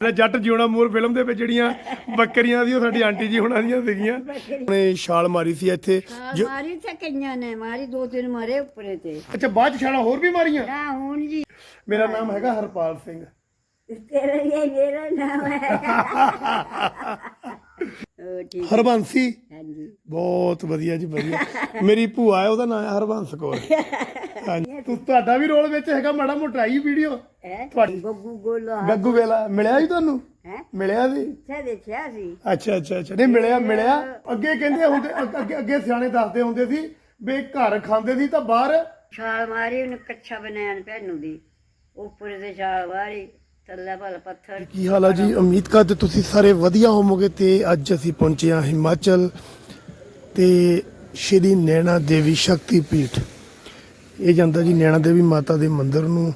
ਜਿਹੜਾ ਜੱਟ ਜਿਉਣਾ ਮੋਰ ਫਿਲਮ ਦੇ ਵਿੱਚ ਜਿਹੜੀਆਂ ਬੱਕਰੀਆਂ ਸੀ ਉਹ ਸਾਡੀ ਆਂਟੀ ਜੀ ਹੁਣਾਂ ਦੀਆਂ ਸੀਗੀਆਂ। ਉਹਨੇ ਛਾਲ ਮਾਰੀ ਸੀ ਇੱਥੇ। ਜ- ਮਾਰੀ ਤਾਂ ਕਈਆਂ ਨੇ ਮਾਰੀ ਦੋ ਤਿੰਨ ਮਾਰੇ ਉੱਪਰੇ ਤੇ। ਅੱਛਾ ਬਾਅਦ ਚ ਛਾਲਾਂ ਹੋਰ ਵੀ ਮਾਰੀਆਂ? ਨਾ ਹੁਣ ਜੀ। ਮੇਰਾ ਨਾਮ ਹੈਗਾ ਹਰਪਾਲ ਸਿੰਘ। ਤੇਰਾ ਇਹ ਮੇਰਾ ਨਾਮ ਹੈ। ਠੀਕ ਹਰਬੰਸੀ? ਹਾਂਜੀ। ਬਹੁਤ ਵਧੀਆ ਜੀ ਵਧੀਆ। ਮੇਰੀ ਭੂਆ ਹੈ ਉਹਦਾ ਨਾਮ ਹੈ ਹਰਬੰਸ ਕੌਰ। ਹਾਂਜੀ। ਤੂੰ ਤੁਹਾਡਾ ਵੀ ਰੋਲ ਵਿੱਚ ਹੈਗਾ ਮਾੜਾ ਮੋਟਾ ਆਈ ਵੀਡੀਓ? ਹੈ? ਤੁਹਾਡੀ ਗੱਗੂ ਗੋਲਾ ਗੱਗੂ ਵੇਲਾ ਮਿਲਿਆ ਜੀ ਤੁਹਾਨੂੰ? ਹੈ? ਮਿਲਿਆ ਸੀ ਇੱਥੇ ਦੇਖਿਆ ਸੀ। ਅੱਛਾ ਅੱਛਾ ਅੱਛਾ। ਨਹੀਂ ਮਿਲਿਆ ਮਿਲਿਆ। ਅੱਗੇ ਕਹਿੰਦੇ ਹੁੰਦੇ ਅੱਗੇ- ਅੱਗੇ ਅੱਗੇ ਸਿਆਣੇ ਦੱਸਦੇ ਹੁੰਦੇ ਸੀ ਵੀ ਘਰ ਖਾਂਦੇ ਸੀ ਤਾਂ ਬਾਹਰ ਛਾਲ ਮਾਰੀ ਉਹਨੇ ਕੱਛਾ ਬਨੈਣ ਪਹਿਨੂ ਦੀ। ਉੱਪਰ ਤੇ ਛਾਲ ਮਾਰੀ। ਥੱਲੇ ਭਲ ਪੱਥਰ। ਕੀ ਹਾਲ ਆ ਜੀ? ਉਮੀਦ ਕਰਦੇ ਤੁਸੀਂ ਸਾਰੇ ਵਧੀਆ ਹੋਵੋਗੇ ਤੇ ਅੱਜ ਅਸੀਂ ਪਹੁੰਚੇ ਹਾਂ ਹਿਮਾਚਲ ਤੇ ਸ਼੍ਰੀ ਨੈਣਾ ਦੇਵੀ ਸ਼ਕਤੀ ਪੀਠ ਇਹ ਜਾਂਦਾ ਜੀ ਨੈਣਾ ਦੇਵੀ ਮਾਤਾ ਦੇ ਮੰਦਿਰ ਨੂੰ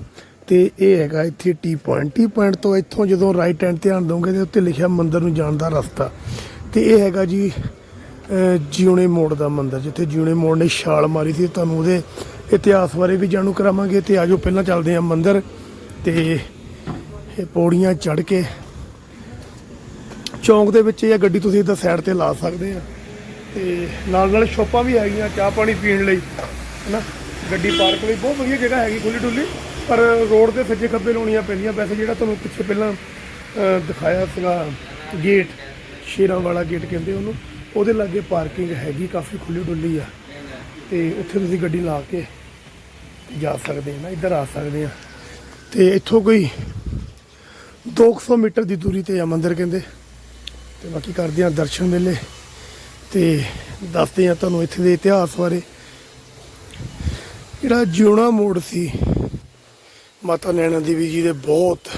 ਤੇ ਇਹ ਹੈਗਾ ਇੱਥੇ ਟੀ ਪੁਆਇੰਟ। ਟੀ ਪੁਆਇੰਟ ਤੋਂ ਇੱਥੋਂ ਜਦੋਂ ਰਾਈਟ ਹੈਂਡ ਧਿਆਨ ਦੋਗੇ ਤੇ ਉੱਤੇ ਲਿਖਿਆ ਮੰਦਿਰ ਨੂੰ ਜਾਣ ਦਾ ਰਸਤਾ। ਤੇ ਇਹ ਹੈਗਾ ਜੀ ਜਿਉਣੇ ਮੋੜ ਦਾ ਮੰਦਿਰ, ਜਿੱਥੇ ਜਿਉਣੇ ਮੋੜ ਨੇ ਛਾਲ ਮਾਰੀ ਸੀ। ਤੁਹਾਨੂੰ ਉਹਦੇ ਇਤਿਹਾਸ ਬਾਰੇ ਵੀ ਜਾਣੂ ਕਰਾਵਾਂਗੇ ਤੇ ਆਜੋ ਪਹਿਲਾਂ ਚੱਲਦੇ ਹਾਂ ਮੰਦਿਰ ਤੇ ਇਹ ਪੌੜੀਆਂ ਚੜ ਕੇ ਚੌਂਕ ਦੇ ਵਿੱਚ ਇਹ ਗੱਡੀ ਤੁਸੀਂ ਇੱਧਰ ਸਾਈਡ ਤੇ ਲਾ ਸਕਦੇ ਆ। ਤੇ ਨਾਲ ਨਾਲ ਸ਼ੋਪਾਂ ਵੀ ਹੈਗੀਆਂ, ਚਾਹ ਪਾਣੀ ਪੀਣ ਲਈ, ਹਨਾ? ਗੱਡੀ ਪਾਰਕ ਲਈ ਬਹੁਤ ਵਧੀਆ ਜਗ੍ਹਾ ਹੈਗੀ ਖੁੱਲੀ ਡੁੱਲੀ, ਪਰ ਰੋਡ ਦੇ ਸੱਜੇ ਖੱਬੇ ਲਾਉਣੀਆਂ ਪੈਂਦੀਆਂ। ਵੈਸੇ ਜਿਹੜਾ ਤੁਹਾਨੂੰ ਪਿੱਛੇ ਪਹਿਲਾਂ ਦਿਖਾਇਆ ਸੀਗਾ ਗੇਟ ਸ਼ੇਰਾਂ ਵਾਲਾ ਗੇਟ ਕਹਿੰਦੇ ਉਹਨੂੰ, ਉਹਦੇ ਲਾਗੇ ਪਾਰਕਿੰਗ ਹੈਗੀ, ਕਾਫੀ ਖੁੱਲੀ ਡੁੱਲੀ ਆ। ਤੇ ਉੱਥੇ ਤੁਸੀਂ ਗੱਡੀ ਲਾ ਕੇ ਜਾ ਸਕਦੇ ਆ, ਨਾ ਇੱਧਰ ਆ ਸਕਦੇ ਆ। ਤੇ ਇੱਥੋਂ ਕੋਈ 200 ਮੀਟਰ ਦੀ ਦੂਰੀ ਤੇ ਆ ਮੰਦਿਰ ਕਹਿੰਦੇ। ਤੇ ਬਾਕੀ ਕਰਦੇ ਆ ਦਰਸ਼ਨ ਮੇਲੇ ਤੇ ਦੱਸਦੇ ਆ ਤੁਹਾਨੂੰ ਇੱਥੇ ਦੇ ਇਤਿਹਾਸ ਬਾਰੇ। ਜਿਹੜਾ ਜਿਉਣਾ ਮੋੜ ਸੀ, ਮਾਤਾ ਨੈਣਾ ਦੇਵੀ ਜੀ ਦੇ ਬਹੁਤ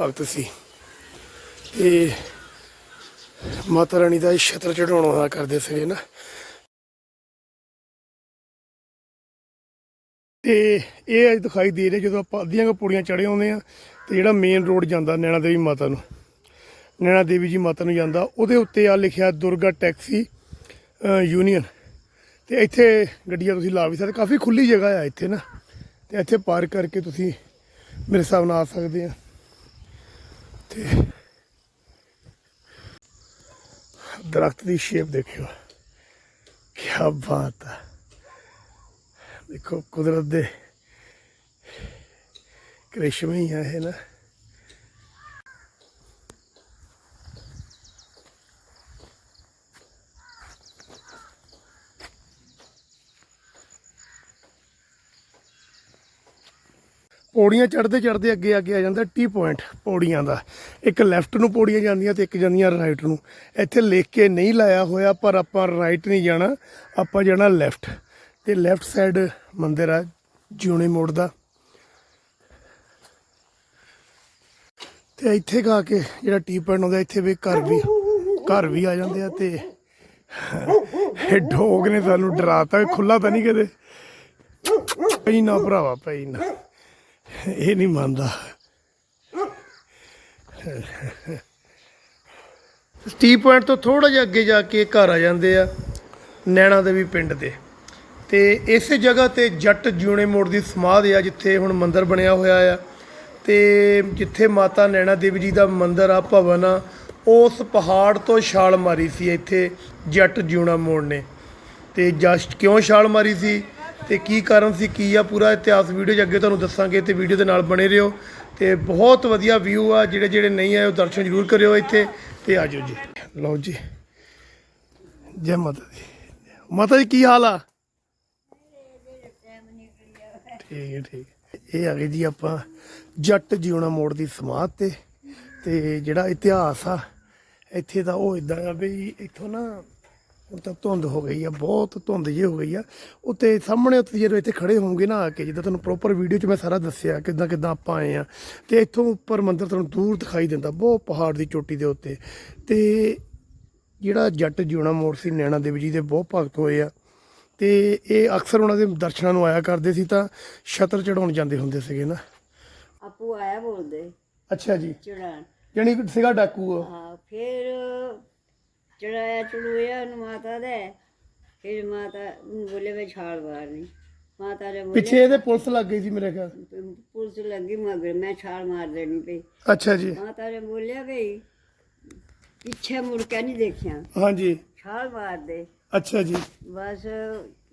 ਭਗਤ ਸੀ। ਤੇ ਮਾਤਾ ਰਾਣੀ ਦਾ ਛਤਰ ਚੜਾਉਣ ਹੋਇਆ ਕਰਦੇ ਸੀ ਨਾ। ਤੇ ਇਹ ਅੱਜ ਦਿਖਾਈ ਦੇ ਰਿਹਾ ਜਦੋਂ ਆਪਾਂ ਅੱਧੀਆਂ ਕੁ ਪੌੜੀਆਂ ਚੜੇ ਆਉਂਦੇ ਆ ਤੇ ਜਿਹੜਾ ਮੇਨ ਰੋਡ ਜਾਂਦਾ ਨੈਣਾ ਦੇਵੀ ਮਾਤਾ ਨੂੰ। ਨੈਣਾ ਦੇਵੀ ਜੀ ਮਾਤਾ ਨੂੰ ਜਾਂਦਾ। ਉਹਦੇ ਉੱਤੇ ਆ ਲਿਖਿਆ ਦੁਰਗਾ ਟੈਕਸੀ ਯੂਨੀਅਨ ਤੇ ਇੱਥੇ ਗੱਡੀਆਂ ਤੁਸੀਂ ਲਾ ਵੀ ਸਕਦੇ, ਕਾਫੀ ਖੁੱਲੀ ਜਗ੍ਹਾ ਆ ਇੱਥੇ ਨਾ। ਤੇ ਇੱਥੇ ਪਾਰਕ ਕਰਕੇ ਤੁਸੀਂ ਮੇਰੇ ਹਿਸਾਬ ਨਾਲ ਆ ਸਕਦੇ ਆ। ਤੇ ਦਰਖਤ ਦੀ ਸ਼ੇਪ ਦੇਖਿਓ। ਕੀ ਬਾਤ ਹੈ ਦੇਖੋ ਕੁਦਰਤ ਦੇ ਕ੍ਰਿਸ਼ਮੇ ਹੀ ਆ ਇਹ ਨਾ। ਪੌੜੀਆਂ ਚੜਦੇ ਚੜਦੇ ਅੱਗੇ ਅੱਗੇ ਆ ਜਾਂਦਾ ਟੀ ਪੁਆਇੰਟ ਪੌੜੀਆਂ ਦਾ। ਇੱਕ ਲੈਫਟ ਨੂੰ ਪੌੜੀਆਂ ਜਾਂਦੀਆਂ ਤੇ ਇੱਕ ਜਾਂਦੀਆਂ ਰਾਈਟ ਨੂੰ। ਇੱਥੇ ਲਿਖ ਕੇ ਨਹੀਂ ਲਾਇਆ ਹੋਇਆ ਪਰ ਆਪਾਂ ਰਾਈਟ ਨਹੀਂ ਜਾਣਾ, ਆਪਾਂ ਜਾਣਾ ਲੈਫਟ। ਤੇ ਲੈਫਟ ਸਾਈਡ ਮੰਦਿਰ ਆ ਜਿਉਣੇ ਮੋੜ ਦਾ। ਤੇ ਇੱਥੇ ਗਾ ਕੇ ਜਿਹੜਾ ਟੀ ਪੁਆਇੰਟ ਹੁੰਦਾ ਇੱਥੇ ਵੀ ਘਰ ਵੀ ਘਰ ਵੀ ਆ ਜਾਂਦੇ ਆ ਤੇ ਇਹ ਡੋਗ ਨੇ ਸਾਨੂੰ ਡਰਾਤਾ ਖੁੱਲਾ ਤਾਂ ਨਹੀਂ ਕਦੇ। ਪਈ ਨਾ ਭਰਾਵਾ ਪਈ ਨਾ ਇਹ ਨਹੀਂ ਮੰਨਦਾ। ਟੀ ਪੁਆਇੰਟ ਤੋਂ ਥੋੜਾ ਜਿਹਾ ਅੱਗੇ ਜਾ ਕੇ ਘਰ ਆ ਜਾਂਦੇ ਆ, ਨੈਣਾ ਦੇਵੀ ਪਿੰਡ ਦੇ। ਤੇ ਇਸੇ ਜਗ੍ਹਾ ਤੇ ਜੱਟ ਜਿਉਣੇ ਮੋੜ ਦੀ ਸਮਾਧ ਆ, ਜਿੱਥੇ ਹੁਣ ਮੰਦਿਰ ਬਣਿਆ ਹੋਇਆ ਆ। ਤੇ ਜਿੱਥੇ ਮਾਤਾ ਨੈਣਾ ਦੇਵੀ ਜੀ ਦਾ ਮੰਦਿਰ ਆ, ਭਵਨ ਆ, ਉਸ ਪਹਾੜ ਤੋਂ ਛਾਲ ਮਾਰੀ ਸੀ ਇੱਥੇ ਜੱਟ ਜਿਉਣਾ ਮੋੜ ਨੇ। ਤੇ ਜਸਟ ਕਿਉਂ ਛਾਲ ਮਾਰੀ ਸੀ? ਤੇ ਕੀ ਕਾਰਨ ਸੀ? ਕੀ ਆ ਪੂਰਾ ਇਤਿਹਾਸ ਵੀਡੀਓ 'ਚ ਅੱਗੇ ਤੁਹਾਨੂੰ ਦੱਸਾਂਗੇ ਤੇ ਵੀਡੀਓ ਦੇ ਨਾਲ ਬਣੇ ਰਹੋ। ਤੇ ਬਹੁਤ ਵਧੀਆ ਵਿਊ ਆ, ਜਿਹੜੇ ਜਿਹੜੇ ਨਹੀਂ ਆਏ ਉਹ ਦਰਸ਼ਨ ਜ਼ਰੂਰ ਕਰਿਓ ਇੱਥੇ ਤੇ ਆਜੋ ਜੀ। ਲਓ ਜੀ। ਜੈ ਮਾਤਾ ਦੀ। ਮਾਤਾ ਜੀ, ਕੀ ਹਾਲ ਆ? ਠੀਕ ਹੈ ਠੀਕ ਹੈ। ਇਹ ਆ ਗਏ ਜੀ ਆਪਾਂ ਜੱਟ ਜਿਉਣਾ ਮੋੜ ਦੀ ਸਮਾਧ ਤੇ ਤੇ ਜਿਹੜਾ ਇਤਿਹਾਸ ਆ, ਇੱਥੇ ਦਾ ਉਹ ਇਦਾਂ ਆ ਵੀ ਇੱਥੋਂ ਨਾ ਹੁਣ ਤਾਂ ਧੁੰਦ ਹੋ ਗਈ ਆ, ਬਹੁਤ ਧੁੰਦ ਜਿਹੀ ਹੋ ਗਈ ਆ। ਉੱਤੇ ਸਾਹਮਣੇ ਉੱਤੇ ਜਦੋਂ ਇੱਥੇ ਖੜੇ ਹੋਵੋਗੇ ਨਾ ਆ ਕੇ, ਜਿੱਦਾਂ ਤੁਹਾਨੂੰ ਪ੍ਰੋਪਰ ਵੀਡੀਓ 'ਚ ਮੈਂ ਸਾਰਾ ਦੱਸਿਆ ਕਿੱਦਾਂ ਕਿੱਦਾਂ ਆਪਾਂ ਆਏ ਆ, ਤੇ ਇੱਥੋਂ ਉੱਪਰ ਮੰਦਿਰ ਤੁਹਾਨੂੰ ਦੂਰ ਦਿਖਾਈ ਦਿੰਦਾ, ਬਹੁਤ ਪਹਾੜ ਦੀ ਚੋਟੀ ਦੇ ਉੱਤੇ। ਤੇ ਜਿਹੜਾ ਜੱਟ ਜਿਉਣਾ ਮੋੜ ਸੀ ਨੈਣਾ ਦੇਵੀ ਜੀ ਦੇ, ਬਹੁਤ ਭਗਤ ਹੋਏ ਆ। ਤੇ ਇਹ ਅਕਸਰ ਉਹਨਾਂ ਦੇ ਦਰਸ਼ਨਾਂ ਨੂੰ ਆਇਆ ਕਰਦੇ ਸੀ ਤਾਂ ਛਤਰ ਚੜਾਉਣ ਜਾਂਦੇ ਹੁੰਦੇ ਸੀਗੇ ਨਾ। ਆਪੂ ਆਇਆ ਬੋਲਦੇ। ਅੱਛਾ ਜੀ। ਚੜਾਣ ਜਾਣੀ ਕਿ ਸੀਗਾ ਡਾਕੂ ਉਹ। ਹਾਂ ਫਿਰ ਚੜਾਇਆ ਚੜੂਇਆ ਨੂੰ ਮਾਤਾ ਦੇ। ਫਿਰ ਮਾਤਾ ਨੂੰ ਬੋਲੇ ਮੈਂ ਛਾਲ ਮਾਰਨੀ। ਮਾਤਾ ਨੇ ਪਿੱਛੇ ਇਹਦੇ ਪੁਲਿਸ ਲੱਗ ਗਈ ਸੀ ਮੇਰੇ ਖਿਆਲ। ਪੁਲਿਸ ਲੱਗੀ ਮਗਰ ਮੈਂ ਛਾਲ ਮਾਰ ਦੇਣੀ ਪਈ। ਅੱਛਾ ਜੀ। ਮਾਤਾ ਨੇ ਬੋਲਿਆ ਬਈ ਪਿੱਛੇ ਮੁੜ ਕੇ ਨਹੀਂ ਦੇਖਿਆ। ਹਾਂਜੀ। ਛਾਲ ਮਾਰ ਦੇ। ਅੱਛਾ ਜੀ। ਬਸ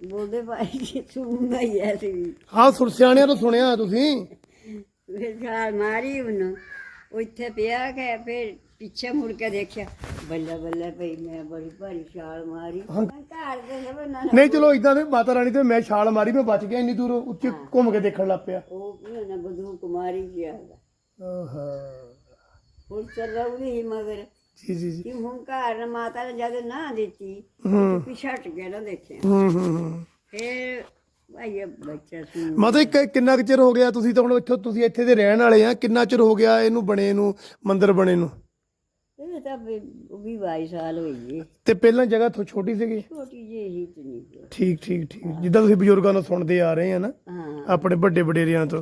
ਬੋਲਦੇ ਭਾਈ ਜੀ ਸੁਣਦਾ ਹੀ ਐ ਸੀ ਹਾਂ ਸੁਣ ਸਿਆਣਿਆਂ ਤੋਂ ਸੁਣਿਆ ਤੁਸੀਂ। ਫਿਰ ਛਾਲ ਮਾਰੀ ਉਹਨੂੰ। ਉਹ ਇੱਥੇ ਪਿਆ ਕਿ ਫਿਰ ਪਿੱਛੇ ਮੁੜ ਕੇ ਦੇਖਿਆ। ਬੱਲੇ ਬੱਲੇ ਭਈ ਮੈਂ ਬੜੀ ਭਾਰੀ ਛਾਲ ਮਾਰੀ। ਹਾਂ। ਮੈਂ ਘਰ ਦੇ ਨਾ ਨਹੀਂ ਚਲੋ ਇਦਾਂ ਦੇ ਮਾਤਾ ਰਾਣੀ ਤੇ ਮੈਂ ਛਾਲ ਮਾਰੀ ਮੈਂ ਬਚ ਗਿਆ ਇੰਨੀ ਦੂਰ ਉੱਚੇ ਘੁੰਮ ਕੇ ਦੇਖਣ ਲੱਗ ਪਿਆ। ਉਹ ਕੀ ਨਾ ਬਦੂ ਕੁਮਾਰੀ ਗਿਆ। ਆਹਾ। ਹੁਣ ਚੱਲ ਰਹੀ ਮਗਰ। ਜੀ ਜੀ ਜੀ। ਕਿ ਹੁਣ ਘਰ ਮਾਤਾ ਨੇ ਜਦ ਨਾ ਦਿੱਤੀ ਹੂੰ। ਪਿਛਾ ਹਟ ਗਿਆ ਨਾ ਦੇਖਿਆ। ਹੂੰ ਹੂੰ ਹੂੰ। ਫਿਰ ਭਾਈ ਇਹ ਬੱਚਾ ਸੀ। ਮਾਤਾ ਇੱਕ ਕਿੰਨਾ ਕੁ ਚਿਰ ਹੋ ਗਿਆ? ਤੁਸੀਂ ਤਾਂ ਹੁਣ ਇੱਥੋਂ ਤੁਸੀਂ ਇੱਥੇ ਦੇ ਰਹਿਣ ਵਾਲੇ ਆ। ਕਿੰਨਾ ਚਿਰ ਹੋ ਗਿਆ ਇਹਨੂੰ ਬਣੇ ਨੂੰ ਮੰਦਿਰ ਬਣੇ ਨੂੰ? ਇਹ ਤਾਂ ਵੀ 22 ਸਾਲ ਹੋਈ ਏ ਤੇ ਪਹਿਲਾਂ ਜਗ੍ਹਾ ਥੋ ਛੋਟੀ ਸੀਗੀ? ਛੋਟੀ ਜਿਹੀ ਹੀ ਤੇ ਨਹੀਂ ਸੀ। ਠੀਕ ਠੀਕ ਠੀਕ। ਜਿੱਦਾਂ ਤੁਸੀਂ ਬਜ਼ੁਰਗਾਂ ਤੋਂ ਸੁਣਦੇ ਆ ਰਹੇ ਆ ਨਾ ਆਪਣੇ ਵੱਡੇ ਵਡੇਰਿਆਂ ਤੋਂ।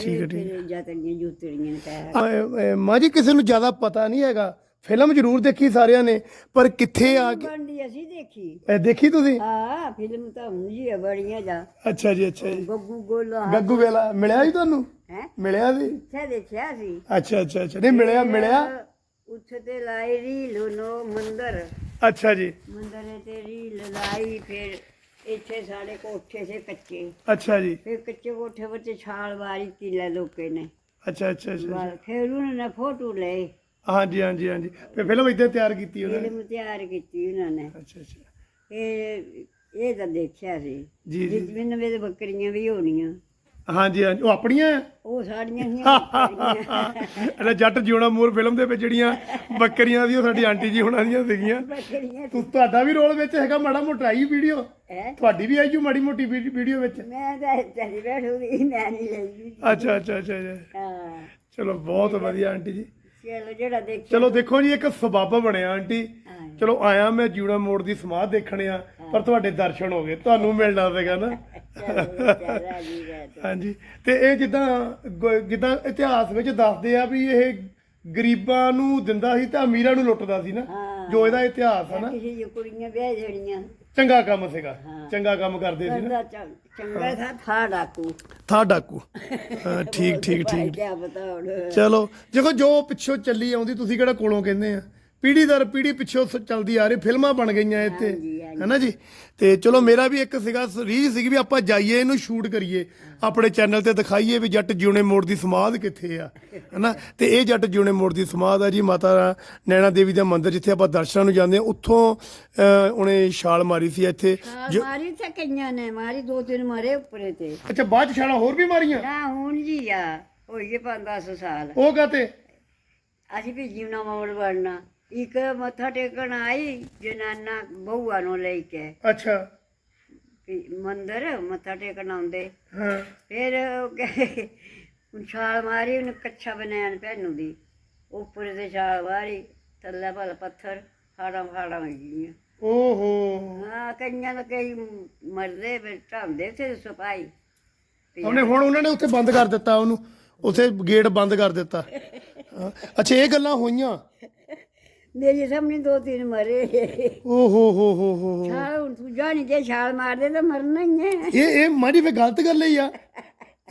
ਠੀਕ ਠੀਕ। ਜਾਤੜੀਆਂ ਜੁੱਤੜੀਆਂ ਨੇ ਮਾਂ ਜੀ ਕਿਸੇ ਨੂੰ ਜ਼ਿਆਦਾ ਪਤਾ ਨਹੀਂ ਹੈਗਾ। ਫਿਲਮ ਜ਼ਰੂਰ ਦੇਖੀ ਸਾਰਿਆਂ ਨੇ ਪਰ ਕਿੱਥੇ ਆ ਕੇ? ਬਣਦੀ ਅਸੀਂ ਦੇਖੀ। ਇਹ ਦੇਖੀ ਤੁਸੀਂ? ਆ ਫਿਲਮ ਤਾਂ ਜੀ ਆ ਬੜੀਆਂ ਜਾ। ਅੱਛਾ ਜੀ ਅੱਛਾ ਜੀ। ਗੱਗੂ ਗੋਲਾ। ਗੱਗੂ ਵੇਲਾ ਮਿਲਿਆ ਜੀ ਤੁਹਾਨੂੰ? ਹੈ? ਮਿਲਿਆ ਸੀ? ਇੱਥੇ ਦੇਖਿਆ ਸੀ। ਅੱਛਾ ਅੱਛਾ ਅੱਛਾ। ਨਹੀਂ ਮਿਲਿਆ ਮਿਲਿਆ। ਉੱਥੇ ਤੇ ਲਾਈ ਰੀਲ ਨੋ ਮੰਦਰ। ਅੱਛਾ ਜੀ। ਮੰਦਰ ਤੇ ਰੀਲ ਲਾਈ ਫਿਰ ਇੱਥੇ ਸਾਡੇ ਕੋਠੇ ਸੇ ਕੱਚੇ। ਅੱਛਾ ਜੀ। ਫਿਰ ਕੱਚੇ ਕੋਠੇ ਵਿੱਚ ਛਾਲ ਵਾਰੀ ਕਿਲਾ ਲੋਕੇ ਨੇ। ਅੱਛਾ ਅੱਛਾ ਅੱਛਾ। ਫਿਰ ਉਹਨਾਂ ਨੇ ਫੋਟੋ ਲਏ। ਹਾਂਜੀ ਹਾਂਜੀ ਹਾਂਜੀ। ਫਿਰ ਫਿਲਮ ਇੱਦਾਂ ਤਿਆਰ ਕੀਤੀ ਉਹਨਾਂ ਨੇ? ਫਿਲਮ ਤਿਆਰ ਕੀਤੀ ਉਹਨਾਂ ਨੇ। ਅੱਛਾ ਅੱਛਾ। ਇਹ ਇਹ ਤਾਂ ਦੇਖਿਆ ਸੀ। ਜੀ ਜੀ। ਜਿਵੇਂ ਵੇ ਬੱਕਰੀਆਂ ਵੀ ਹੋਣੀਆਂ। ਹਾਂਜੀ ਹਾਂਜੀ। ਉਹ ਆਪਣੀਆਂ? ਉਹ ਸਾਡੀਆਂ ਹੀ ਅਰੇ ਜੱਟ ਜਿਉਣਾ ਮੂਰ ਫਿਲਮ ਦੇ ਵਿੱਚ ਜਿਹੜੀਆਂ ਬੱਕਰੀਆਂ ਦੀ ਉਹ ਸਾਡੀ ਆਂਟੀ ਜੀ ਹੁਣਾਂ ਦੀਆਂ ਸੀਗੀਆਂ। ਬੱਕਰੀਆਂ ਤੁ- ਤੁਹਾਡਾ ਵੀ ਰੋਲ ਵਿੱਚ ਹੈਗਾ ਮਾੜਾ ਮੋਟਾ ਆਈ ਵੀਡੀਓ? ਹੈ? ਤੁਹਾਡੀ ਵੀ ਆਈ ਜੂ ਮਾੜੀ ਮੋਟੀ ਵੀਡੀਓ ਵਿੱਚ? ਮੈਂ ਤਾਂ ਚੱਲੀ ਬੈਠੂਗੀ ਮੈਂ ਨਹੀਂ ਲਈ ਅੱਛਾ ਅੱਛਾ ਅੱਛਾ ਅੱਛਾ। ਹਾਂ। ਚਲੋ ਬਹੁਤ ਵਧੀਆ ਆਂਟੀ ਜੀ। ਚਲੋ ਜਿਹੜਾ ਦੇਖ ਚਲੋ ਦੇਖੋ ਜੀ ਇੱਕ ਸਬੱਬ ਬਣਿਆ ਆਂਟੀ। ਚਲੋ ਆਇਆ ਮੈਂ ਜੀਉਣਾ ਮੋੜ ਦੀ ਸਮਾਧ ਦੇਖਣ ਆ ਪਰ ਤੁਹਾਡੇ ਦਰਸ਼ਨ ਹੋ ਗਏ ਤੁਹਾਨੂੰ ਮਿਲਣਾ ਸੀਗਾ ਨਾ। ਹਾਂਜੀ। ਤੇ ਇਹ ਜਿੱਦਾਂ ਜਿੱਦਾਂ ਇਤਿਹਾਸ ਵਿੱਚ ਦੱਸਦੇ ਆ ਵੀ ਇਹ ਗਰੀਬਾਂ ਨੂੰ ਦਿੰਦਾ ਸੀ ਤੇ ਅਮੀਰਾਂ ਨੂੰ ਲੁੱਟਦਾ ਸੀ ਨਾ। ਹਾਂ। ਜੋ ਇਹਦਾ ਇਤਿਹਾਸ ਆ ਨਾ। ਕਿਸੇ ਦੀ ਕੁੜੀਆਂ ਵਿਆਹ ਜੜੀਆਂ ਚੰਗਾ ਕੰਮ ਸੀਗਾ। ਹਾਂ। ਚੰਗਾ ਕੰਮ ਕਰਦੇ ਸੀ ਨਾ। ਬੰਦਾ ਚੰ- ਚੰਗਾ ਥਾ ਥਾ ਡਾਕੂ। ਥਾ ਡਾਕੂ। ਹਾਂ, ਠੀਕ ਠੀਕ ਭਾਈ ਠੀਕ। ਕਿਆ ਬਤਾ ਹੁਣ। ਚਲੋ ਦੇਖੋ ਜੋ ਪਿੱਛੋਂ ਚੱਲੀ ਆਉਂਦੀ ਤੁਸੀਂ ਕਿਹੜਾ ਕੋਲੋਂ ਕਹਿੰਦੇ ਆ? ਪੀੜੀ ਦਰ ਪੀੜੀ ਪਿੱਛੋਂ ਸ- ਚੱਲਦੀ ਆ ਰਹੀ ਫਿਲਮਾਂ ਬਣ ਗਈਆਂ ਇੱਥੇ। ਹੈਨਾ ਜੀ? ਤੇ ਚਲੋ ਮੇਰਾ ਵੀ ਇੱਕ ਸੀਗਾ ਰੀਝ ਸੀਗੀ ਵੀ ਆਪਾਂ ਜਾਈਏ ਇਹਨੂੰ ਸ਼ੂਟ ਕਰੀਏ। ਆਪਣੇ ਚੈਨਲ ਤੇ ਦਿਖਾਈਏ ਵੀ ਜੱਟ ਜਿਉਣੇ ਮੋੜ ਦੀ ਸਮਾਧ ਕਿੱਥੇ ਆ ਹੈਨਾ ਤੇ ਇਹ ਜੱਟ ਜਿਉਣੇ ਮੋੜ ਦੀ ਸਮਾਧ ਆ ਜੀ ਮਾਤਾ ਨੈਣਾ ਦੇਵੀ ਦਾ ਮੰਦਿਰ ਜਿੱਥੇ ਆਪਾਂ ਦਰਸ਼ਨਾਂ ਨੂੰ ਜਾਂਦੇ ਆ ਉੱਥੋਂ ਅਹ, ਉਹਨੇ ਛਾਲ ਮਾਰੀ ਸੀ ਇੱਥੇ। ਮਾਰੀ ਤੇ ਕਈਆਂ ਨੇ ਮਾਰੀ ਦੋ ਤਿੰਨ ਮਾਰੇ ਉੱਪਰੇ ਤੇ। ਅੱਛਾ ਬਾਅਦ ਚ ਛਾਲਾਂ ਹੋਰ ਵੀ ਮਾਰੀਆਂ? ਨਾ ਹੁਣ ਜੀ ਆ ਹੋਈਏ 5-10 ਸਾਲ। ਉਹ ਕਾਤੇ? ਅਸੀਂ ਵੀ ਜੀਵਨਾ ਮੋੜ ਬਣਨਾ ਇੱਕ ਮੱਥਾ ਟੇਕਣ ਆਈ ਜਨਾਨਾ ਬਹੂਆ ਨੂੰ ਲੈ ਕੇ। ਅੱਛਾ। ਮੰਦਰ ਮੱਥਾ ਟੇਕਣ ਆਉਂਦੇ। ਹਾਂ। ਫਿਰ ਉਹ ਕਹੇ ਹੁਣ ਛਾਲ ਮਾਰੀ ਉਹਨੇ ਕੱਛਾ ਬਨੈਣ ਪਹਿਨੂ ਦੀ ਉੱਪਰ ਦੇ ਛਾਲ ਮਾਰੀ ਥੱਲੇ ਭਲ ਪੱਥਰ ਫਾੜਾਂ ਫਾੜਾਂ ਗਈਆਂ ਓਹੋ। ਹਾਂ ਕਈਆਂ ਦਾ ਕਈ ਮਰਦੇ ਫਿਰ ਢਾਉਂਦੇ ਤੇ ਸਪਾਈ ਉਹਨੇ ਹੁਣ ਉਹਨਾਂ ਨੇ ਉੱਥੇ ਬੰਦ ਕਰ ਦਿੱਤਾ ਉਹਨੂੰ ਉੱਥੇ ਗੇਟ ਬੰਦ ਕਰ ਦਿੱਤਾ। ਹਾਂ। ਅੱਛਾ ਇਹ ਗੱਲਾਂ ਹੋਈਆਂ। ਮੇਰੇ ਸਾਹਮਣੇ ਦੋ ਤਿੰਨ ਮਰੇ। ਓ ਹੋ ਹੋ ਹੋ ਹੋ ਹੋ। ਛਾਲ ਹੁਣ ਤੂੰ ਜਾਣੀ ਜੇ ਛਾਲ ਮਾਰਦੇ ਤਾਂ ਮਰਨਾ ਹੀ ਹੈ। ਇਹ ਇਹ ਮਾੜੀ ਫੇ ਗਲਤ ਗੱਲ ਹੀ ਆ।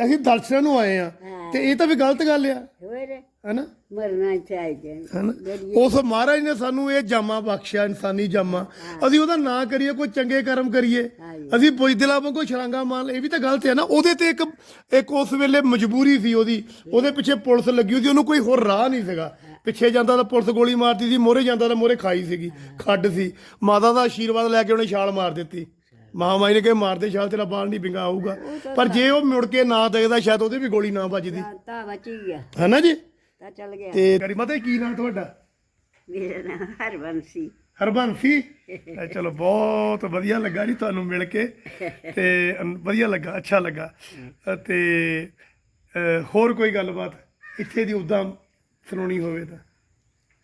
ਅਸੀਂ ਦਰਸ਼ਨਾਂ ਨੂੰ ਆਏ ਆ। ਤੇ ਇਹ ਤਾਂ ਵੀ ਗਲਤ ਗੱਲ ਆ। ਹੋਰ? ਹੈਨਾ? ਮਰਨਾ ਹੈਨਾ? ਉਸ ਮਹਾਰਾਜ ਨੇ ਸਾਨੂੰ ਇਹ ਜਾਮਾ ਬਖਸ਼ਿਆ ਇਨਸਾਨੀ ਜਾਮਾ। ਅਸੀਂ ਉਹਦਾ ਨਾਂ ਕਰੀਏ ਕੋਈ ਚੰਗੇ ਕਰਮ ਕਰੀਏ। ਹਾਂਜੀ। ਅਸੀਂ ਬੁਝਦਿਲਾਂ ਵਾਂਗੂ ਛਲਾਂਗਾ ਮਾਰ ਇਹ ਵੀ ਤਾਂ ਗਲਤ ਹੈ ਨਾ। ਉਹਦੇ ਤੇ ਇੱਕ ਇੱਕ ਉਸ ਵੇਲੇ ਮਜਬੂਰੀ ਸੀ ਉਹਦੀ। ਉਹਦੇ ਪਿੱਛੇ ਪੁਲਿਸ ਲੱਗੀ ਹੋਈ ਸੀ ਉਹਨੂੰ ਕੋਈ ਹੋਰ ਰਾਹ ਨਹੀਂ ਸੀਗਾ। ਪਿੱਛੇ ਜਾਂਦਾ ਤਾਂ ਪੁਲਿਸ ਗੋਲੀ ਮਾਰਦੀ ਸੀ ਮੋਰੇ ਜਾਂਦਾ ਤਾਂ ਮੋਰੇ ਖਾਈ ਸੀਗੀ ਖੱਡ ਸੀ। ਮਾਤਾ ਦਾ ਆਸ਼ੀਰਵਾਦ ਲੈ ਕੇ ਉਹਨੇ ਛਾਲ ਮਾਰ ਦਿੱਤੀ। ਮਹਾਮਾਈ ਨੇ ਕਿਹਾ ਮਾਰਦੇ ਛਾਲ ਤੇਰਾ ਬਾਲ ਨਹੀਂ ਵਿੰਗਾ ਆਊਗਾ। ਪਰ ਜੇ ਉਹ ਮੁੜ ਕੇ ਨਾ ਦੇਖਦਾ ਸ਼ਾਇਦ ਉਹਦੇ ਵੀ ਗੋਲੀ ਨਾ ਵੱਜਦੀ। ਤਾਂ- ਬਚੀ ਗਿਆ। ਹੈਨਾ ਜੀ? ਤਾਂ ਚੱਲ ਗਿਆ। ਤੇ ਕਰੀ ਮਾਤਾ ਕੀ ਨਾਮ ਤੁਹਾਡਾ? ਮੇਰਾ ਨਾਮ ਹਰਬੰਸੀ ਹਰਬੰਸੀ? ਚਲੋ ਬਹੁਤ ਵਧੀਆ ਲੱਗਾ ਜੀ ਤੁਹਾਨੂੰ ਮਿਲ ਕੇ। ਤੇ ਵਧੀਆ ਲੱਗਾ ਅੱਛਾ ਲੱਗਾ। ਤੇ ਹੋਰ ਕੋਈ ਗੱਲਬਾਤ? ਇੱਥੇ ਦੀ ਉਦਾਂ ਸੁਣਾਉਣੀ ਹੋਵੇ ਤਾਂ।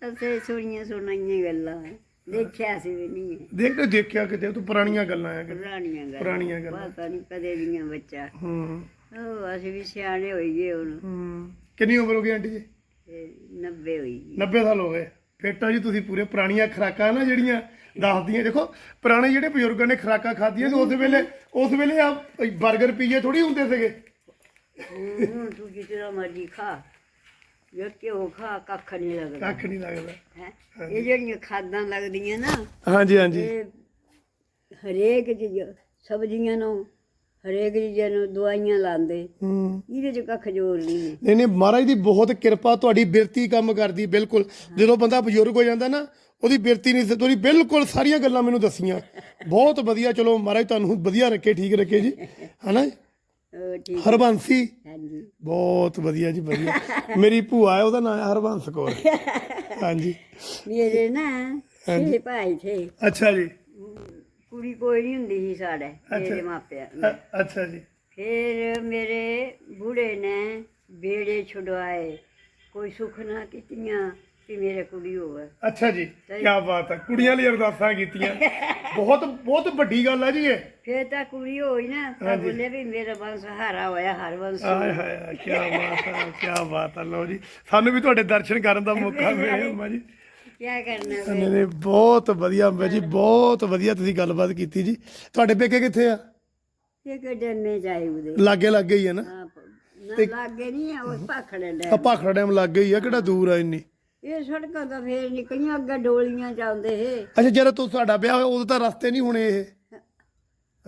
ਅਸੀਂ ਸੁਣੀਆਂ ਸੁਣਾਈਆਂ ਗੱਲਾਂ। ਦੇਖਿਆ ਸੀ ਵੀ ਨਹੀਂ। ਦੇਖ ਕੇ ਦੇਖਿਆ ਕਿਤੇ ਤਾਂ ਪੁਰਾਣੀਆਂ ਗੱਲਾਂ ਆ ਕਿਤੇ। ਪੁਰਾਣੀਆਂ ਗੱਲਾਂ। ਪੁਰਾਣੀਆਂ ਗੱਲਾਂ। ਪਤਾ ਨਹੀਂ ਕਦੇ ਦੀਆਂ ਬੱਚਾ। ਹੂੰ। ਉਹ ਅਸੀਂ ਵੀ ਸਿਆਣੇ ਹੋਈ ਗਏ ਹੁਣ। ਹੂੰ। ਕਿੰਨੀ ਉਮਰ ਹੋ ਗਈ ਆਂਟੀ ਜੀ? ਤੇ 90 ਹੋਈ ਗਈ। 90 ਸਾਲ ਹੋ ਗਏ। ਤਾਂ ਜੀ ਤੁਸੀਂ ਪੂਰੇ ਪੁਰਾਣੀਆਂ ਖਰਾਕਾਂ ਨਾ ਜਿਹੜੀਆਂ ਦੱਸਦੀਆਂ। ਦੇਖੋ ਪੁਰਾਣੇ ਜਿਹੜੇ ਬਜ਼ੁਰਗਾਂ ਨੇ ਖਰਾਕਾਂ ਖਾਧੀਆਂ ਤੇ ਉਸ ਵੇਲੇ ਉਸ ਵੇਲੇ ਆ 버ਗਰ ਪੀਜੇ ਥੋੜੀ ਹੁੰਦੇ ਸੀਗੇ। ਹੁਣ ਤੂੰ ਜਿਤਨਾ ਮਰਜ਼ੀ ਖਾ। ਜੇ ਘਿਓ ਖਾ ਕੱਖ ਨਹੀਂ ਲੱਗਦਾ। ਕੱਖ ਨਹੀਂ ਲੱਗਦਾ। ਹੈ? ਇਹ ਜਿਹੜੀਆਂ ਖਾਦਾਂ ਲੱਗਦੀਆਂ ਨਾ ਹਾਂਜੀ ਹਾਂਜੀ। ਇਹ ਹਰੇਕ ਚੀਜ਼ ਸਬਜ਼ੀਆਂ ਨੂੰ ਹਰੇਕ ਚੀਜ਼ਾਂ ਨੂੰ ਦਵਾਈਆਂ ਲਾਉਂਦੇ। ਹੂੰ। ਇਹਦੇ ਚ ਕੱਖ ਜੋਰ ਨਹੀਂ ਹੈ। ਨਹੀਂ ਨਹੀਂ ਮਹਾਰਾਜ ਦੀ ਬਹੁਤ ਕਿਰਪਾ ਤੁਹਾਡੀ ਬਿਰਤੀ ਕੰਮ ਕਰਦੀ ਬਿਲਕੁਲ। ਜਦੋਂ ਬੰਦਾ ਬਜ਼ੁਰਗ ਹੋ ਜਾਂਦਾ ਨਾ ਉਹਦੀ ਬਿਰਤੀ ਨਹੀਂ ਤੁਹਾਡੀ ਬਿਲਕੁਲ ਸਾਰੀਆਂ ਗੱਲਾਂ ਮੈਨੂੰ ਦੱਸੀਆਂ। ਬਹੁਤ ਵਧੀਆ ਚਲੋ ਮਹਾਰਾਜ ਤੁਹਾਨੂੰ ਵਧੀਆ ਰੱਖੇ ਠੀਕ ਰੱਖੇ ਜੀ। ਹਨਾ ਜੀ? ਠੀਕ ਹਰਬੰਸੀ? ਹਾਂਜੀ। ਬਹੁਤ ਵਧੀਆ ਜੀ ਵਧੀਆ। ਮੇਰੀ ਭੂਆ ਹੈ ਉਹਦਾ ਨਾਮ ਹੈ ਹਰਬੰਸ ਕੌਰ। ਹਾਂਜੀ। ਮੇਰੇ ਨਾ ਛੇ ਭਾਈ ਥੇ ਅੱਛਾ ਜੀ। ਕੁੜੀ ਕੋਈ ਨਹੀਂ ਹੁੰਦੀ ਸੀ ਸਾਡੇ ਮੇਰੇ ਮਾਪਿਆਂ ਅ- ਅੱਛਾ ਜੀ। ਫਿਰ ਮੇਰੇ ਬੁੜੇ ਨੇ ਬੇੜੇ ਛੁਡਵਾਏ ਕੋਈ ਸੁੱਖ ਨਾ ਕੀਤੀਆਂ। ਕਿ ਮੇਰੇ ਕੁੜੀ ਹੋਵੇ ਅੱਛਾ ਜੀ ਕੀ ਬਾਤ ਹੈ। ਕੁੜੀਆਂ ਲਈ ਅਰਦਾਸਾਂ ਕੀਤੀਆਂ। ਬਹੁਤ ਬਹੁਤ ਵੱਡੀ ਗੱਲ ਹੈ ਜੀ ਇਹ। ਫਿਰ ਤਾਂ ਕੁੜੀ ਹੋਈ ਨਾ ਤਾਂ ਬੋਲੇ ਵੀ ਮੇਰਾ ਵੰਸ਼ ਹਾਰਾ ਹੋਇਆ ਹਰ ਵੰਸ਼ ਆਏ ਹਾਏ ਕੀ ਬਾਤ ਹੈ ਕੀ ਬਾਤ ਹੈ। ਲਓ ਜੀ ਸਾਨੂੰ ਵੀ ਤੁਹਾਡੇ ਦਰਸ਼ਨ ਕਰਨ ਦਾ ਮੌਕਾ ਮਿਲਿਆ ਅੰਮਾ ਜੀ। ਕੀ ਕਰਨਾ ਨਹੀਂ ਨਹੀਂ ਬਹੁਤ ਵਧੀਆ ਅੰਮਾ ਜੀ ਬਹੁਤ ਵਧੀਆ ਤੁਸੀਂ ਗੱਲਬਾਤ ਕੀਤੀ ਜੀ। ਤੁਹਾਡੇ ਪੇਕੇ ਕਿੱਥੇ ਆ? ਇਹ ਕੱਢਣੇ ਚਾਹੀਦੇ ਲਾਗੇ ਲਾਗੇ ਹੀ ਹੈ ਨਾ ਨਾ ਲੱਗੇ ਨਹੀਂ ਆ ਉਸ ਭਾਖੜੇ ਆ ਭਾਖੜਾ ਡੈਮ ਲਾਗੇ ਹੀ ਆ ਕਿਹੜਾ ਦੂਰ ਆ ਇੰਨੀ? ਇਹ ਸੜਕਾਂ ਤਾਂ ਫੇਰ ਨਿਕਲੀਆਂ ਅੱਗੇ ਡੋਲੀਆਂ ਚੱਲਦੇ ਇਹ। ਅੱਛਾ ਜਦੋਂ ਤੋਂ ਤੁਹਾਡਾ ਵਿਆਹ ਹੋਇਆ ਉਦੋਂ ਤਾਂ ਰਸਤੇ ਨਹੀਂ ਹੋਣੇ ਇਹ।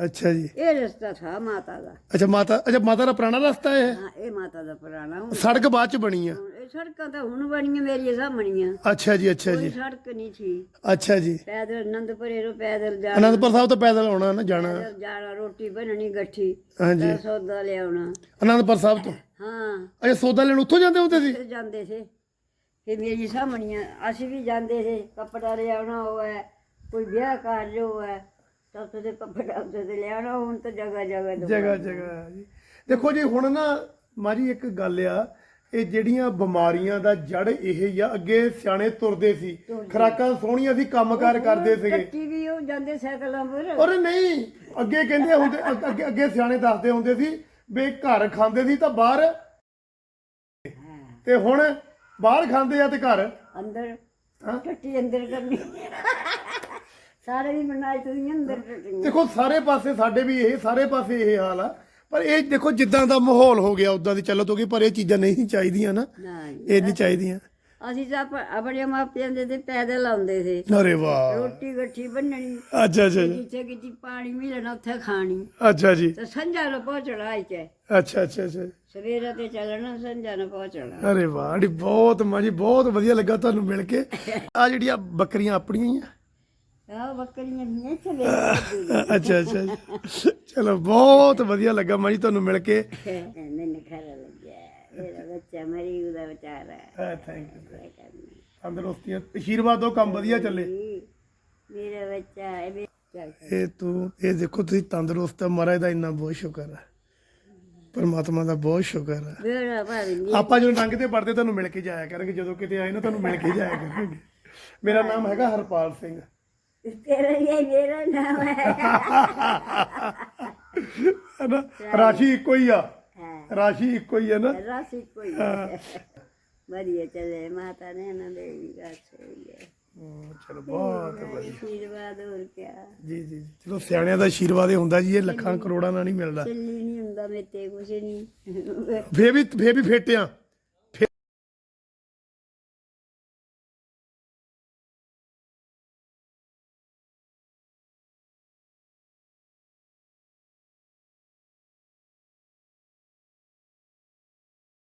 ਅੱਛਾ ਜੀ। ਇਹ ਰਸਤਾ ਥਾ ਮਾਤਾ ਦਾ। ਅੱਛਾ ਮਾਤਾ ਅੱਛਾ ਮਾਤਾ ਦਾ ਪੁਰਾਣਾ ਰਸਤਾ ਇਹ? ਹਾਂ ਇਹ ਮਾਤਾ ਦਾ ਪੁਰਾਣਾ ਹੁਣ। ਸੜਕ ਬਾਅਦ ਚ ਬਣੀ ਆ। ਇਹ ਸੜਕਾਂ ਤਾਂ ਹੁਣ ਬਣੀਆਂ ਮੇਰੀਆਂ ਸਾਹਮਣੀਆਂ। ਅੱਛਾ ਜੀ ਅੱਛਾ ਕੋਈ ਜੀ ਸੜਕ ਨਹੀਂ ਸੀ। ਅੱਛਾ ਜੀ। ਪੈਦਲ ਅਨੰਦਪੁਰੇ ਨੂੰ ਪੈਦਲ ਜਾ ਅਨੰਦਪੁਰ ਸਾਹਿਬ ਤੋਂ ਪੈਦਲ ਆਉਣਾ ਨਾ ਜਾਣਾ। ਪੈਦਲ ਜਾਣਾ ਰੋਟੀ ਬਣਨੀ ਗੱਠੀ। ਹਾਂਜੀ। ਤਾਂ ਸੌਦਾ ਲਿਆਉਣਾ। ਅਨੰਦਪੁਰ ਸਾਹਿਬ ਤੋਂ? ਹਾਂ। ਅੱਛਾ ਸੌਦਾ ਲੈਣ ਉੱਥੋਂ ਜਾਂਦੇ ਹੁੰਦੇ ਸੀ? ਫਿਰ ਜਾਂਦੇ ਸੀ। ਫਿਰ ਮੇਰੀ ਸਾਹਮਣੀਆਂ ਅਸੀਂ ਵੀ ਜਾਂਦੇ ਸੀ ਕੱਪੜਾ ਲਿਆਉਣਾ ਹੋਵੇ ਕੋਈ ਵਿਆਹ ਕਾਰਜ ਹੋਵੇ ਤਾਂ ਉੱਥੇ ਦੇ ਕੱਪੜਾ ਉੱਥੇ ਦੇ ਲਿਆਉਣਾ ਹੁਣ ਤਾਂ ਜਗ੍ਹਾ ਜਗ੍ਹਾ ਦੁਕਾਨ। ਜਗ੍ਹਾ ਜਗ੍ਹਾ ਜੀ। ਦੇਖੋ ਜੀ ਹੁਣ ਨਾ ਮਾਰੀ ਇੱਕ ਗੱਲ ਆ ਇਹ ਜਿਹੜੀਆਂ ਬਿਮਾਰੀਆਂ ਦਾ ਜੜ ਇਹ ਹੀ ਆ ਅੱਗੇ ਸਿਆਣੇ ਤੁਰਦੇ ਸੀ ਖਰਾਕਾਂ ਸੋਹਣੀਆਂ ਸੀ ਕੰਮਕਾਰ ਕਰਦੇ ਸੀਗੇ। ਕੱਟੀ ਵੀ ਉਹ ਜਾਂਦੇ ਸਾਈਕਲਾਂ ਪਰ। ਔਰ ਨਹੀਂ ਅੱਗੇ ਕਹਿੰਦੇ ਹੁੰਦੇ ਅੱਗੇ- ਅੱਗੇ ਅੱਗੇ ਸਿਆਣੇ ਦੱਸਦੇ ਹੁੰਦੇ ਸੀ ਵੀ ਘਰ ਖਾਂਦੇ ਸੀ ਤਾਂ ਬਾਹਰ। ਤੇ ਹੁਣ ਬਾਹਰ ਖਾਂਦੇ ਆ ਤੇ ਘਰ? ਅੰਦਰ। ਹਾਂ। ਟੱਟੀ ਅੰਦਰ ਕਰਨੀ। ਸਾਰੇ ਵੀ ਬਣਾਏ ਤੁਸੀਂ ਅੰਦਰ ਦੇਖੋ ਸਾਰੇ ਪਾਸੇ ਸਾਡੇ ਵੀ ਇਹ ਸਾਰੇ ਪਾਸੇ ਇਹ ਹਾਲ ਆ। ਪਰ ਇਹ ਦੇਖੋ ਜਿੱਦਾਂ ਦਾ ਮਾਹੌਲ ਹੋ ਗਿਆ ਉਦਾਂ ਦੀ ਚੱਲੋ ਤੋਗੇ ਪਰ ਇਹ ਚੀਜ਼ਾਂ ਨਹੀਂ ਚਾਹੀਦੀਆਂ ਨਾ। ਇਹ ਨਹੀਂ ਚਾਹੀਦੀਆਂ। ਅਸੀਂ ਤਾਂ ਆਪ- ਆਪਣੇ ਮਾਪਿਆਂ ਦੇ ਤੇ ਪੈਦਲ ਆਉਂਦੇ ਸੀ। ਅਰੇ ਵਾਹ। ਰੋਟੀ ਗੱਠੀ ਬੰਨਣੀ ਅੱਛਾ ਅੱਛਾ ਜੀ। ਜਿੱਥੇ ਕਿਤੇ ਪਾਣੀ ਮਿਲਣਾ ਉੱਥੇ ਖਾਣੀ। ਅੱਛਾ ਜੀ। ਤੇ ਸੰਝਾ ਨੂੰ ਪਹੁੰਚਣਾ ਇੱਥੇ। ਅੱਛਾ ਅੱਛਾ ਅੱਛਾ ਸਵੇਰੇ ਤੇ ਚੱਲਣਾ ਸੰਝਾ ਨੂੰ ਪਹੁੰਚਣਾ। ਅਰੇ ਵਾਹ ਜੀ ਬਹੁਤ ਮਾਜੀ ਬਹੁਤ ਵਧੀਆ ਲੱਗਾ ਤੁਹਾਨੂੰ ਮਿਲ ਕੇ। ਆ ਜਿਹੜੀਆਂ ਬੱਕਰੀਆਂ ਆਪਣੀਆਂ ਹੀ ਆ। ਆਹ ਬੱਕਰੀਆਂ ਇੱਥੇ ਵੇਖ ਅੱਛਾ ਅੱਛਾ। ਚਲੋ ਬਹੁਤ ਵਧੀਆ ਲੱਗਾ ਮਾਜੀ ਤੁਹਾਨੂੰ ਮਿਲ ਕੇ। ਮੈਨੂੰ ਖਰਾ ਮੇਰਾ ਬੱਚਾ ਮਰੀ ਉਹਦਾ ਵਿਚਾਰਾ ਥੈਂਕ ਯੂ ਕੀ ਕਰਨਾ। ਤੰਦਰੁਸਤੀਆਂ ਆਸ਼ੀਰਵਾਦ ਦਿਓ ਕੰਮ ਵਧੀਆ ਚੱਲੇ। ਜੀ, ਮੇਰਾ ਬੱਚਾ ਇਹ ਵੀ- ਚੱਲ ਇਹ ਤੂੰ ਇਹ ਦੇਖੋ ਤੁਸੀਂ ਤੰਦਰੁਸਤ ਆ ਮਹਾਰਾਜ ਦਾ ਇੰਨਾ ਬਹੁਤ ਸ਼ੁਕਰ ਹੈ ਪਰਮਾਤਮਾ ਦਾ ਬਹੁਤ ਸ਼ੁਕਰ ਹੈ ਮੇਰਾ ਭਾਵੇਂ ਨੀ ਆਪਾਂ ਜਦੋਂ ਲੰਘ ਤੇ ਪੜਦੇ ਤੁਹਾਨੂੰ ਮਿਲ ਕੇ ਜਾਇਆ ਕਰਾਂਗੇ ਜਦੋਂ ਕਿਤੇ ਆਏ ਨਾ ਤੁਹਾਨੂੰ ਮਿਲ ਕੇ ਜਾਇਆ ਕਰਾਂਗੇ। ਮੇਰਾ ਨਾਮ ਹੈਗਾ ਹਰਪਾਲ ਸਿੰਘ। ਤੇਰਾ ਇਹ ਮੇਰਾ ਨਾਮ ਹੈ। ਹੈਨਾ ਰਾਸ਼ੀ ਇੱਕੋ ਹੀ ਆ। ਹਾਂ। ਰਾਸ਼ੀ ਇੱਕੋ ਹੀ ਹੈ ਨਾ। ਰਾਸੀ ਕੋਈ ਵਧੀਆ ਚਲੇ ਮਾਤਾ ਨੇ ਨਾ ਦੇ ਵੀ ਹੈ। ਹਮ, ਚਲੋ ਬਹੁਤ ਵਧੀਆ। ਆਸ਼ੀਰਵਾਦ ਹੋਰ ਕਿਆ। ਜੀ ਜੀ। ਚਲੋ ਸਿਆਣਿਆਂ ਦਾ ਆਸ਼ੀਰਵਾਦ ਹੀ ਹੁੰਦਾ ਜੀ ਇਹ ਲੱਖਾਂ ਕਰੋੜਾਂ ਨਾਲ ਨਹੀਂ ਮਿਲਦਾ। ਚੱਲੀ ਨਹੀਂ ਹੁੰਦਾ ਮੇਤੇ ਕੁਛ ਨਹੀਂ ਫੇਰ ਵੀ ਫੇਰ ਵੀ ਫੇਟਿਆ।